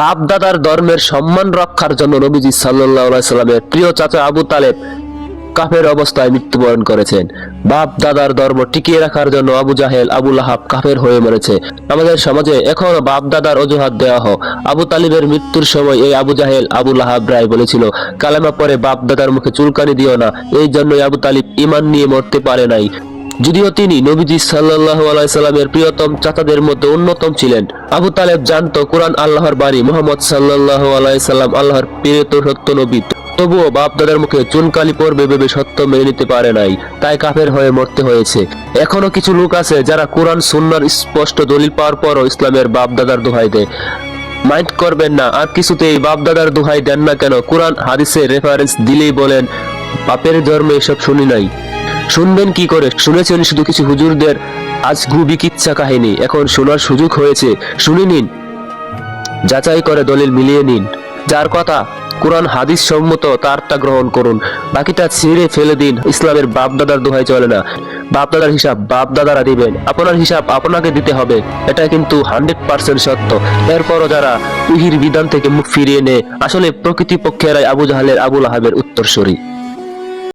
বাপ দাদার ধর্মের সম্মান রক্ষার জন্য নবীজি সাল্লাহ সাল্লামের প্রিয় চাচা আবু তালেব কাফের অবস্থায় মৃত্যুবরণ করেছেন। বাপ দাদার ধর্ম টিকিয়ে রাখার জন্য আবু জাহেল, আবু লাহাব কাফের হয়ে মরেছে। আমাদের সমাজে এখনও বাপ দাদার অজুহাত দেওয়া হোক আবু তালিবের মৃত্যুর সময় এই আবু জাহেল, আবু লাহাব রায় বলেছিল, কালেমা পরে বাপ দাদার মুখে চুলকানি দিও না। এই জন্যই আবু তালিব ইমান নিয়ে মরতে পারে নাই। যদিও তিনি নবীজি সাল্লাল্লাহু আলাইহি সাল্লামের প্রিয়তম চাচাদের মধ্যে অন্যতম ছিলেন। আবু তালেব জানতো কোরআন আল্লাহর বাণী মোহাম্মদ সাল্লাল্লাহু আলাইহি সাল্লাম আল্লাহর প্রিয়ত সত্য নবী। তবুও বাপ দাদার মুখে চুনকালি পড়বে ভেবে সত্য মেনে নিতে পারে নাই, তাই কাফের হয়ে মরতে হয়েছে। এখনও কিছু লোক আছে যারা কোরআন সুন্নার স্পষ্ট দলিল পাওয়ার পরও ইসলামের বাপ দাদার দোহাই দেয়। মাইন্ড করবেন না, আর কিছুতেই বাপ দাদার দোহাই দেন না কেন? কোরআন হাদিসের রেফারেন্স দিলেই বলেন, বাপের ধর্মে এসব শুনি নাই। শুনবেন কি করে? শুনেছেন শুধু কিছু হুজুরদের? আজ গুবি কিচ্ছা কাহিনী। এখন শোনার সুযোগ হয়েছে। শুনে নিন। যাচাই করে দলিল মিলিয়ে নিন। যার কথা কোরআন হাদিস সম্মত, তারটা গ্রহণ করুন। বাকিটা ছিঁড়ে ফেলে দিন। ইসলামের বাপ দাদার দোহাই চলে না। বাপ দাদার হিসাব বাপ দাদারা দিবেন। আপনার হিসাব আপনাকে দিতে হবে। এটা কিন্তু হান্ড্রেড পার্সেন্ট সত্য। এরপরও যারা উহির বিধান থেকে মুখ ফিরিয়ে নেয়, আসলে প্রকৃতি পক্ষেরাই আবু জাহালের আবুল আহাবের উত্তরসূরি।